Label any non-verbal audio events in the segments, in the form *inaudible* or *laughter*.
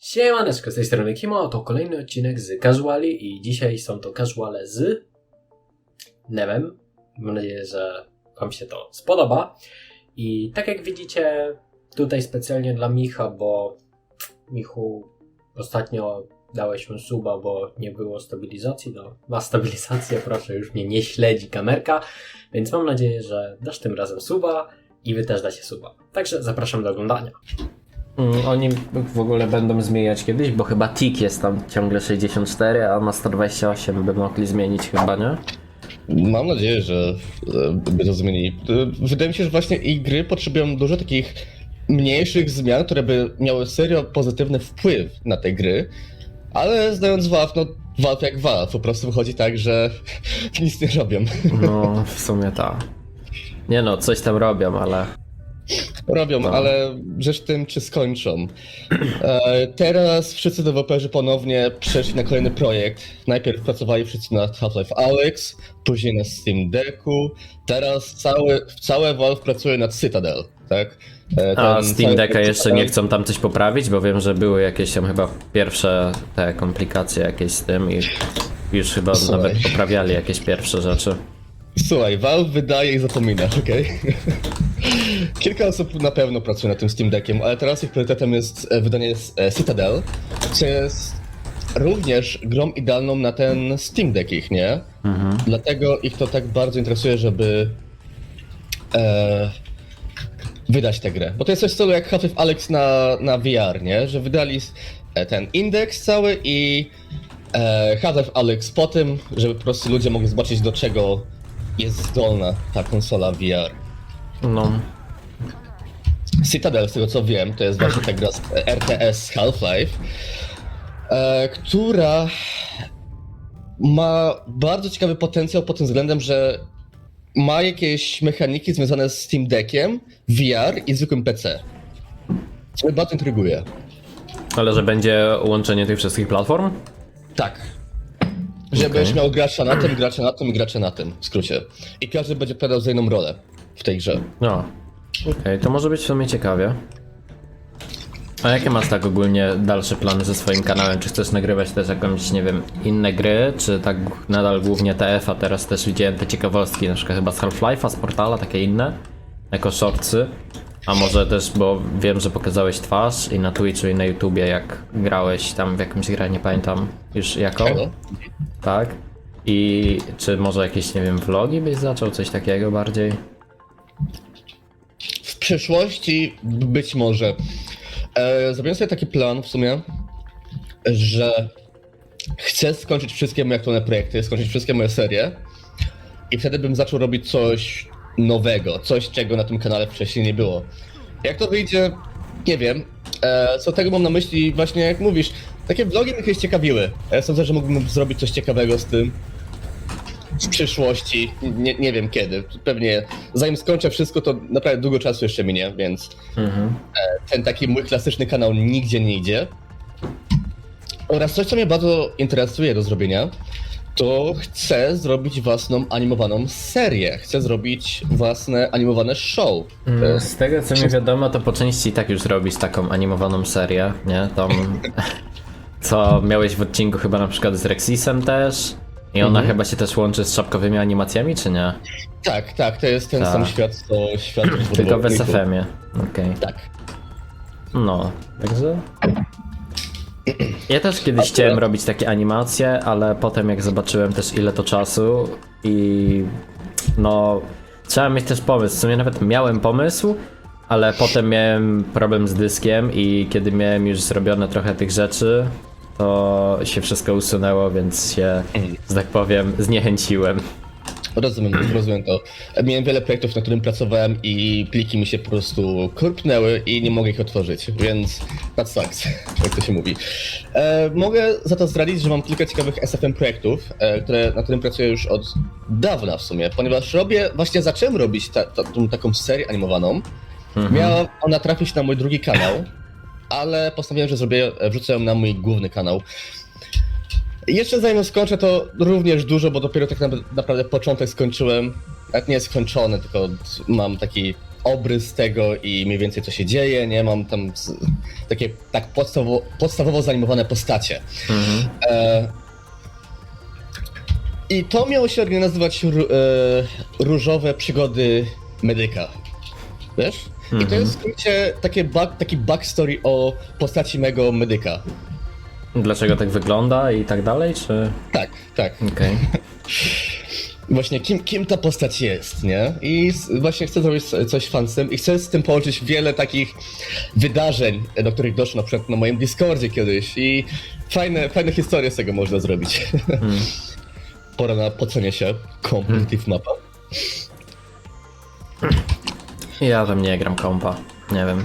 Siemaneczko, z tej strony Kimo, to kolejny odcinek z Casuali i dzisiaj są to casuale z Nevem. Mam nadzieję, że Wam się to spodoba. I tak jak widzicie, tutaj specjalnie dla Micha, bo Michu ostatnio dałeś mu suba, bo nie było stabilizacji. No, ma stabilizację, proszę, już mnie nie śledzi kamerka, więc mam nadzieję, że dasz tym razem suba i Wy też dacie suba. Także zapraszam do oglądania. Mm, Oni w ogóle będą zmieniać kiedyś, bo chyba TIK jest tam ciągle 64, a na 128 by mogli zmienić chyba, nie? Mam nadzieję, że e, by to zmienili. E, Wydaje mi się, że właśnie i gry potrzebują dużo takich mniejszych zmian, które by miały serio pozytywny wpływ na te gry, ale znając Valve, no Valve jak Valve, po prostu wychodzi tak, że *laughs* nic nie robią. No, w sumie tak. Nie no, coś tam robią, ale... Robią, No. ale rzecz tym, czy skończą. E, teraz wszyscy deweloperzy ponownie przeszli na kolejny projekt. Najpierw pracowali wszyscy nad Half-Life Alyx, później na Steam Decku, teraz cały, całe Valve pracuje nad Citadel, tak? E, A Steam Decka jeszcze nie chcą tam coś poprawić, bo wiem, że były jakieś tam chyba pierwsze te komplikacje jakieś z tym i już chyba Słuchaj. nawet poprawiali jakieś pierwsze rzeczy. Słuchaj, Valve wydaje i zapomina, okej? *laughs* Kilka osób na pewno pracuje nad tym Steam Deckiem, ale teraz ich priorytetem jest e, wydanie e, Citadel, co jest również grą idealną na ten Steam Deck ich, nie? Mhm. Dlatego ich to tak bardzo interesuje, żeby e, wydać tę grę. Bo to jest coś w stylu jak Half-Life Alex na, na VR, nie? Że wydali e, ten indeks cały i e, Half-Life Alex po tym, żeby po prostu ludzie mogli zobaczyć do czego jest zdolna ta konsola VR. No, Citadel, z tego co wiem, to jest właśnie ta gra z RTS Half-Life, e, która ma bardzo ciekawy potencjał pod tym względem, że ma jakieś mechaniki związane z Steam Deckiem, VR i zwykłym PC. Co mnie bardzo intryguje. ale że będzie łączenie tych wszystkich platform? Tak. Żebyś Okej. miał gracza na tym, gracza na tym i gracza na tym, w skrócie. I każdy będzie pełnił za inną rolę w tej grze. No. Okej, to może być w sumie ciekawie. A jakie masz tak ogólnie dalsze plany ze swoim kanałem? Czy chcesz nagrywać też jakąś, nie wiem, inne gry? Czy tak nadal głównie TF, a teraz też widziałem te ciekawostki, na przykład chyba z Half-Life'a, z Portala, takie inne? Jako shortsy? A może też, bo wiem, że pokazałeś twarz i na Twitchu i na YouTubie, jak grałeś tam w jakimś grę, nie pamiętam już jaką. Halo? Tak? I czy może jakieś, nie wiem, vlogi byś zaczął, coś takiego bardziej? W przyszłości być może. E, zrobiłem sobie taki plan w sumie, że chcę skończyć wszystkie moje aktualne projekty, skończyć wszystkie moje serie i wtedy bym zaczął robić coś nowego, coś czego na tym kanale wcześniej nie było. Jak to wyjdzie, nie wiem. E, co tego mam na myśli, właśnie jak mówisz, takie vlogi mnie kiedyś ciekawiły. Ja sądzę, że mógłbym zrobić coś ciekawego z tym w przyszłości, nie, nie wiem kiedy. Pewnie zanim skończę wszystko, to naprawdę długo czasu jeszcze minie, więc Mhm. ten taki mój klasyczny kanał nigdzie nie idzie. Oraz coś, co mnie bardzo interesuje do zrobienia, to chcę zrobić własną animowaną serię. Chcę zrobić własne animowane show. Mm, Z tego co mi wiadomo, to po części i tak już zrobisz taką animowaną serię, nie? Tą, *laughs* co miałeś w odcinku chyba na przykład z Rexisem też. I ona Mhm. chyba się też łączy z szapkowymi animacjami, czy nie? Tak, tak, to jest ten Tak. sam świat, co świat Tylko w. SFM-ie. Okej. Tak. No, także. Ja też kiedyś chciałem robić takie animacje, ale potem jak zobaczyłem też ile to czasu i no trzeba mieć też pomysł. W sumie nawet miałem pomysł, ale potem miałem problem z dyskiem i kiedy miałem już zrobione trochę tych rzeczy, to się wszystko usunęło, więc się, że tak powiem, zniechęciłem. Rozumiem, *clears throat* rozumiem to. Miałem wiele projektów, na którym pracowałem i pliki mi się po prostu korpnęły i nie mogę ich otworzyć, więc that sucks, *laughs* jak to się mówi. E, mogę za to zdradzić, że mam kilka ciekawych SFM projektów, e, które, na którym pracuję już od dawna w sumie, ponieważ robię, właśnie zacząłem robić ta, ta, tą taką serię animowaną. Miała ona trafić na mój drugi kanał, ale postanowiłem, że zrobię, wrzucę ją na mój główny kanał. Jeszcze zanim skończę, to również dużo, bo dopiero tak na- naprawdę początek skończyłem. Jak nie skończony, tylko mam taki obrys tego i mniej więcej co się dzieje, nie? Mam tam z, takie tak podstawowo, podstawowo zanimowane postacie. Mhm. E, I to miało się oryginalnie nazywać ró- e, Różowe Przygody Medyka. Wiesz? I to Mhm. jest w skrócie takie back, taki backstory o postaci mego medyka. Dlaczego tak wygląda i tak dalej, czy... Tak, tak. Okej. *laughs* Właśnie kim, kim ta postać jest, nie? I właśnie chcę zrobić coś fan z tym i chcę z tym połączyć wiele takich wydarzeń, e, do których doszło na przykład na moim Discordzie kiedyś i fajne, fajne historie z tego można zrobić. Mm. *laughs* Pora na pocenie się. Competitive mapa. Ja tam nie gram kompa, nie wiem.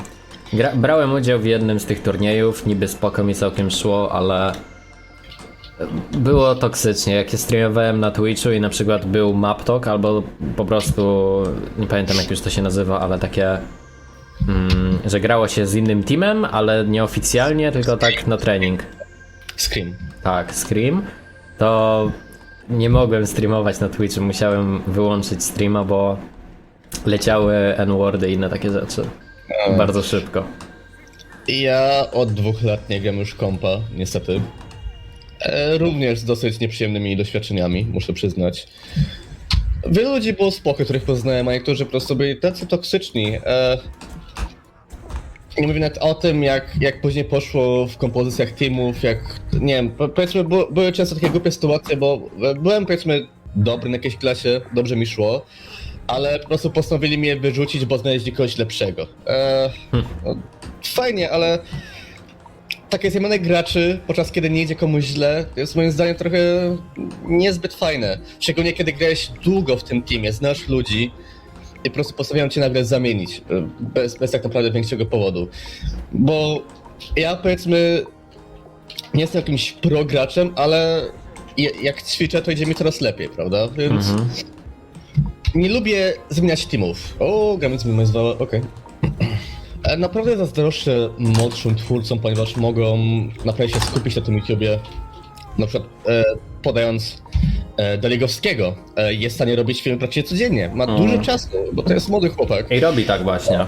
Gra brałem udział w jednym z tych turniejów, niby spoko mi całkiem szło, ale było toksycznie. Jak ja streamowałem na Twitchu i na przykład był maptalk albo po prostu, nie pamiętam jak już to się nazywa, ale takie, mm, że grało się z innym teamem, ale nieoficjalnie, tylko tak na trening. Scream. Tak, Scream, to nie mogłem streamować na Twitchu, musiałem wyłączyć streama, bo leciały N-wordy i inne takie rzeczy. Bardzo szybko. Ja od dwóch lat nie gram już kompa, niestety. E, również z dosyć nieprzyjemnymi doświadczeniami, muszę przyznać. Wielu ludzi było spoko, których poznałem, a niektórzy po prostu byli tacy toksyczni. E, nie mówię nawet o tym, jak, jak później poszło w kompozycjach teamów, jak, nie wiem, po- powiedzmy, były często takie głupie sytuacje, bo e, byłem, powiedzmy, dobry na jakiejś klasie, dobrze mi szło, ale po prostu postanowili mnie wyrzucić, bo znaleźli kogoś lepszego. E, no, fajnie, ale takie zjemane graczy, podczas kiedy nie idzie komuś źle, jest moim zdaniem trochę niezbyt fajne. Szczególnie kiedy grałeś długo w tym teamie, znasz ludzi i po prostu postanawiają cię nagle zamienić, e, bez, bez tak naprawdę większego powodu. Bo ja powiedzmy nie jestem jakimś pro graczem, ale jak ćwiczę, to idzie mi coraz lepiej, prawda? Więc Mhm. Nie lubię zmieniać teamów. O, gramy z zwała, okej. E, Naprawdę zazdroszczę młodszym twórcom, ponieważ mogą naprawdę się skupić na tym YouTubie. Na przykład e, podając e, Daligowskiego, e, jest w stanie robić filmy praktycznie codziennie. Ma Mm. dużo czasu, bo to jest młody chłopak. I robi tak właśnie.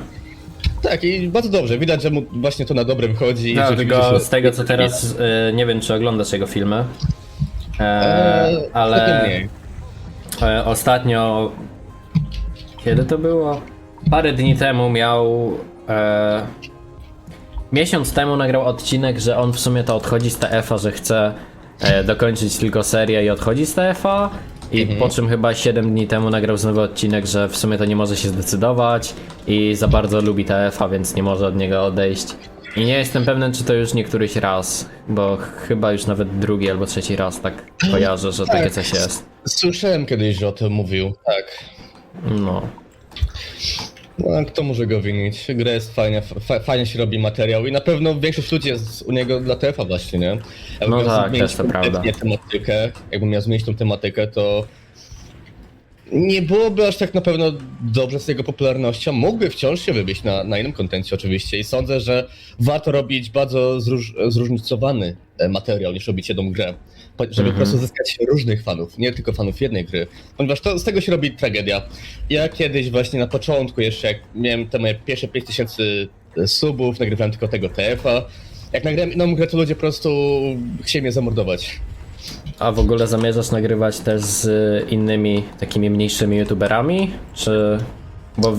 Tak, i bardzo dobrze. Widać, że mu właśnie to na dobre wychodzi. i No, rzeczywiście tylko się- z tego co teraz, y, nie wiem czy oglądasz jego filmy, e, Eee, ale mniej. e, ostatnio, kiedy to było? Parę dni temu miał, e, miesiąc temu nagrał odcinek, że on w sumie to odchodzi z TF-a, że chce e, dokończyć tylko serię i odchodzi z TF-a. I Mhm. po czym chyba 7 dni temu nagrał znowu odcinek, że w sumie to nie może się zdecydować i za bardzo lubi TF-a, więc nie może od niego odejść. I nie jestem pewien, czy to już nie któryś raz, bo chyba już nawet drugi albo trzeci raz tak kojarzę, że takie coś jest. Słyszałem kiedyś, że o tym mówił. Tak. No. No, a kto może go winić? Gra jest fajna, fa fajnie się robi materiał i na pewno większość ludzi jest u niego dla TF-a właśnie, nie? Jakby No tak, też to prawda. tematykę, jakbym miał zmienić tą tematykę, to nie byłoby aż tak na pewno dobrze z jego popularnością. Mógłby wciąż się wybić na, na innym kontencie oczywiście i sądzę, że warto robić bardzo zróż, zróżnicowany e, materiał niż robić jedną grę, żeby Mhm. po prostu zyskać różnych fanów, nie tylko fanów jednej gry, ponieważ to, z tego się robi tragedia. Ja kiedyś właśnie na początku jeszcze, jak miałem te moje pierwsze 5000 subów, nagrywałem tylko tego TF-a, jak nagrałem inną grę, to ludzie po prostu chcieli mnie zamordować. A w ogóle zamierzasz nagrywać też z innymi takimi mniejszymi youtuberami? Czy. Bo,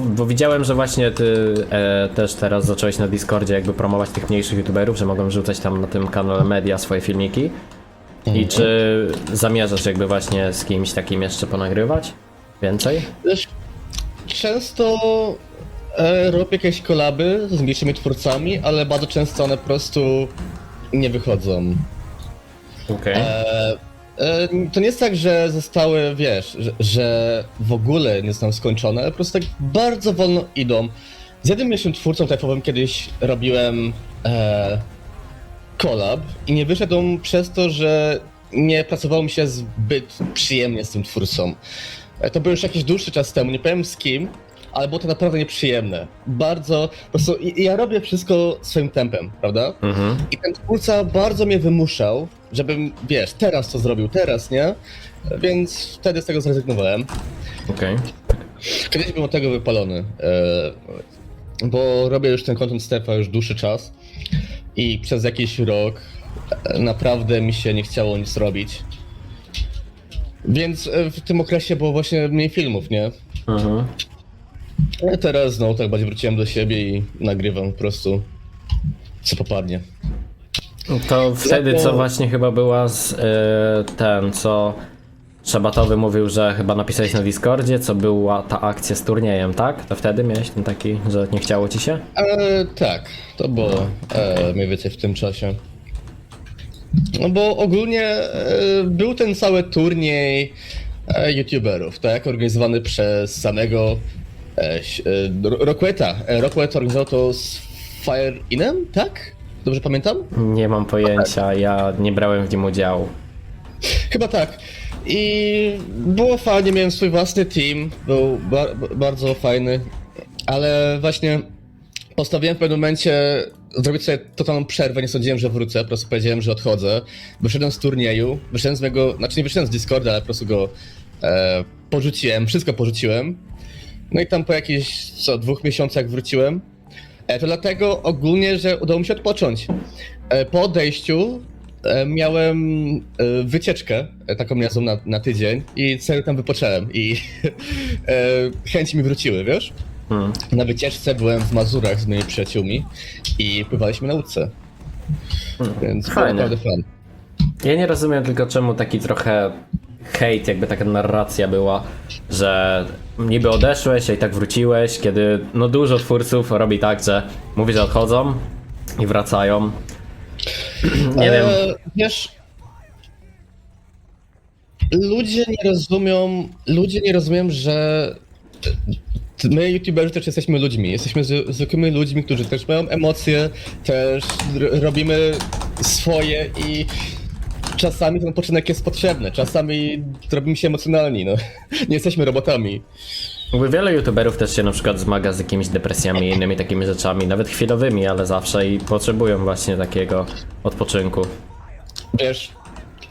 bo widziałem, że właśnie ty e, też teraz zacząłeś na Discordzie jakby promować tych mniejszych youtuberów, że mogą rzucać tam na tym kanale media swoje filmiki. I czy zamierzasz jakby właśnie z kimś takim jeszcze ponagrywać? Więcej? Często e, robię jakieś kolaby z mniejszymi twórcami, ale bardzo często one po prostu nie wychodzą. Okej. E, e, to nie jest tak, że zostały, wiesz, że, że w ogóle nie są skończone, ale po prostu tak bardzo wolno idą. Z jednym mniejszym twórcą typowym kiedyś robiłem e, collab i nie wyszedł on przez to, że nie pracowało mi się zbyt przyjemnie z tym twórcą. E, To był już jakiś dłuższy czas temu, nie powiem z kim, ale było to naprawdę nieprzyjemne. Bardzo, po prostu i- i ja robię wszystko swoim tempem, prawda? Mhm. I ten twórca bardzo mnie wymuszał, żebym, wiesz, teraz to zrobił, teraz, nie? Więc wtedy z tego zrezygnowałem. Okej. Kiedyś byłem od tego wypalony, e, bo robię już ten content Stefa już dłuższy czas i przez jakiś rok e, naprawdę mi się nie chciało nic robić. Więc e, w tym okresie było właśnie mniej filmów, nie? Mhm. A teraz znowu tak bardziej wróciłem do siebie i nagrywam po prostu co popadnie. To wtedy, co właśnie chyba była z y, ten, co Szabatowy mówił, że chyba napisałeś na Discordzie, co była ta akcja z turniejem, tak? To wtedy miałeś ten taki, że nie chciało ci się? E, tak, to było e, mniej więcej w tym czasie. No bo ogólnie e, był ten cały turniej e, youtuberów, tak? Organizowany przez samego e, ś- e, Ro- Rockweta. E, Rockwet organizował to z Fire Inem, tak? Dobrze pamiętam? Nie mam pojęcia, ja nie brałem w nim udziału. Chyba tak. I było fajnie, miałem swój własny team, był ba- ba- bardzo fajny, ale właśnie postanowiłem w pewnym momencie zrobić sobie totalną przerwę, nie sądziłem, że wrócę, po prostu powiedziałem, że odchodzę. Wyszedłem z turnieju, wyszedłem z mojego, znaczy nie wyszedłem z Discorda, ale po prostu go e, porzuciłem, wszystko porzuciłem. No i tam po jakichś, co, dwóch miesiącach wróciłem. E, to dlatego ogólnie, że udało mi się odpocząć. E, po odejściu e, miałem wycieczkę, taką miazą na, na tydzień i serio tam wypocząłem i *laughs* chęci mi wróciły, wiesz? Hmm. Na wycieczce byłem w Mazurach z moimi przyjaciółmi i pływaliśmy na łódce, więc było Fajnie. naprawdę fan. Ja nie rozumiem tylko czemu taki trochę hejt, jakby taka narracja była, że niby odeszłeś, a i tak wróciłeś, kiedy no dużo twórców robi tak, że mówi, że odchodzą i wracają. *clears throat* nie wiem. E, Wiesz, ludzie nie rozumią, ludzie nie rozumieją, że my youtuberzy też jesteśmy ludźmi, jesteśmy zwykłymi ludźmi, którzy też mają emocje, też robimy swoje i czasami ten odpoczynek jest potrzebny, czasami robimy się emocjonalni, no. *laughs* Nie jesteśmy robotami. Jakby wiele youtuberów też się na przykład zmaga z jakimiś depresjami i innymi takimi rzeczami, nawet chwilowymi, ale zawsze i potrzebują właśnie takiego odpoczynku. Wiesz,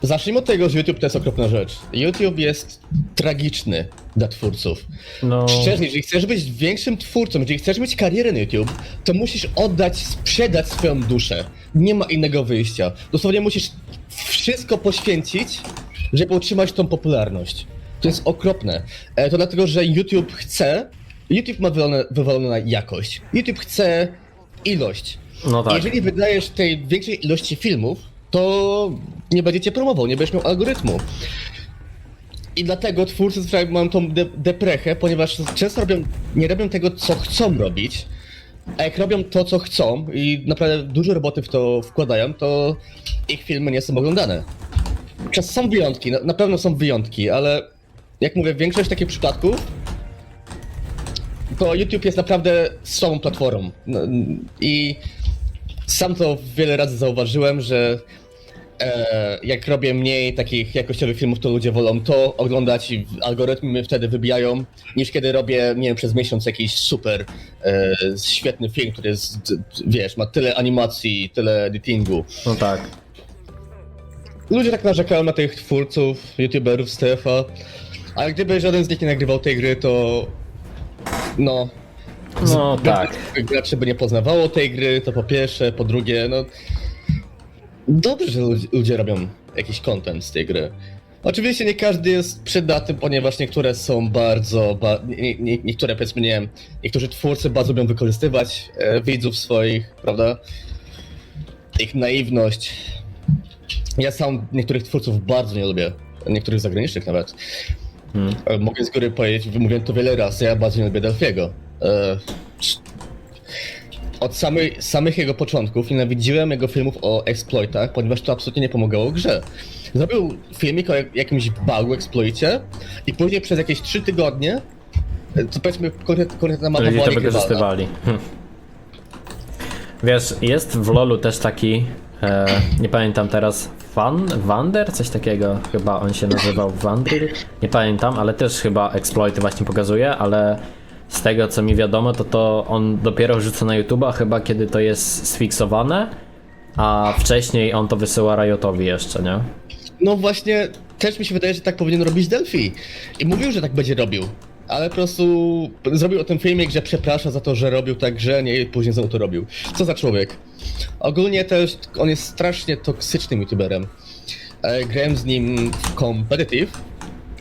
zacznijmy od tego, że YouTube to jest okropna rzecz. YouTube jest tragiczny dla twórców. No, Szczerze, jeżeli chcesz być większym twórcą, jeżeli chcesz mieć karierę na YouTube, to musisz oddać, sprzedać swoją duszę. Nie ma innego wyjścia. Dosłownie musisz wszystko poświęcić, żeby utrzymać tą popularność. To jest okropne. E, to dlatego, że YouTube chce, YouTube ma wywalone, wywalone na jakość. YouTube chce ilość. no tak. Jeżeli wydajesz tej większej ilości filmów, to nie będziecie promował, nie będziesz miał algorytmu. I dlatego twórcy zwyczajnie mają tą de deprechę, ponieważ często robią, nie robią tego, co chcą robić, a jak robią to, co chcą i naprawdę dużo roboty w to wkładają, to ich filmy nie są oglądane. Czas są wyjątki, na, na pewno są wyjątki, ale jak mówię, większość takich przypadków to YouTube jest naprawdę słabą platformą. No, I sam to wiele razy zauważyłem, że e, jak robię mniej takich jakościowych filmów, to ludzie wolą to oglądać i algorytmy mnie wtedy wybijają, niż kiedy robię, nie wiem, przez miesiąc jakiś super e, świetny film, który jest, wiesz, ma tyle animacji, tyle editingu. No tak. Ludzie tak narzekają na tych twórców, youtuberów, Stefa, ale gdyby żaden z nich nie nagrywał tej gry, to no, No tak. graczy by nie poznawało tej gry, to po pierwsze, po drugie, no. Dobrze, że ludzie, ludzie robią jakiś content z tej gry. Oczywiście nie każdy jest przydatny, ponieważ niektóre są bardzo. Ba, nie, nie, niektóre powiedzmy, nie wiem, niektórzy twórcy bardzo lubią wykorzystywać e, widzów swoich, prawda? Ich naiwność. Ja sam niektórych twórców bardzo nie lubię, niektórych zagranicznych nawet. Hmm. E, Mogę z góry powiedzieć, mówiłem to wiele razy, ja bardzo nie lubię Delfiego. E, Od samej, samych jego początków nienawidziłem jego filmów o exploitach, ponieważ to absolutnie nie pomagało grze. Zrobił filmik o jak- jakimś bugu, exploicie i później przez jakieś 3 tygodnie, to powiedzmy konkret, konkretna mapa była to wykorzystywali. Hm. Wiesz, jest w LoLu też taki, e, nie pamiętam teraz, Van, Wander? Coś takiego, chyba on się nazywał Vandril. Nie pamiętam, ale też chyba exploity właśnie pokazuje, ale z tego co mi wiadomo, to to on dopiero rzuca na YouTube'a chyba kiedy to jest sfiksowane, a wcześniej on to wysyła Riotowi jeszcze, nie? No właśnie, też mi się wydaje, że tak powinien robić Delphi. I mówił, że tak będzie robił. ale po prostu zrobił o tym filmik, że przeprasza za to, że robił tak grze, i później znowu to robił. Co za człowiek. Ogólnie też on jest strasznie toksycznym youtuberem. E, grałem z nim w competitive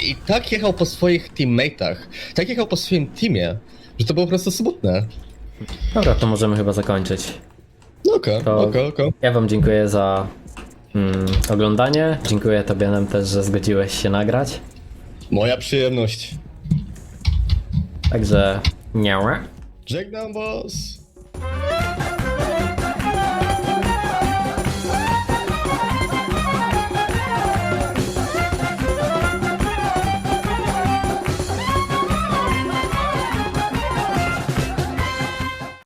i tak jechał po swoich teammatach, tak jechał po swoim teamie, że to było po prostu smutne. Dobra, to możemy chyba zakończyć. No Oko, To- oko, oko. Ja wam dziękuję za mm, oglądanie. Dziękuję tobie nam też, że zgodziłeś się nagrać. Moja przyjemność. Także nie. Żegnam was.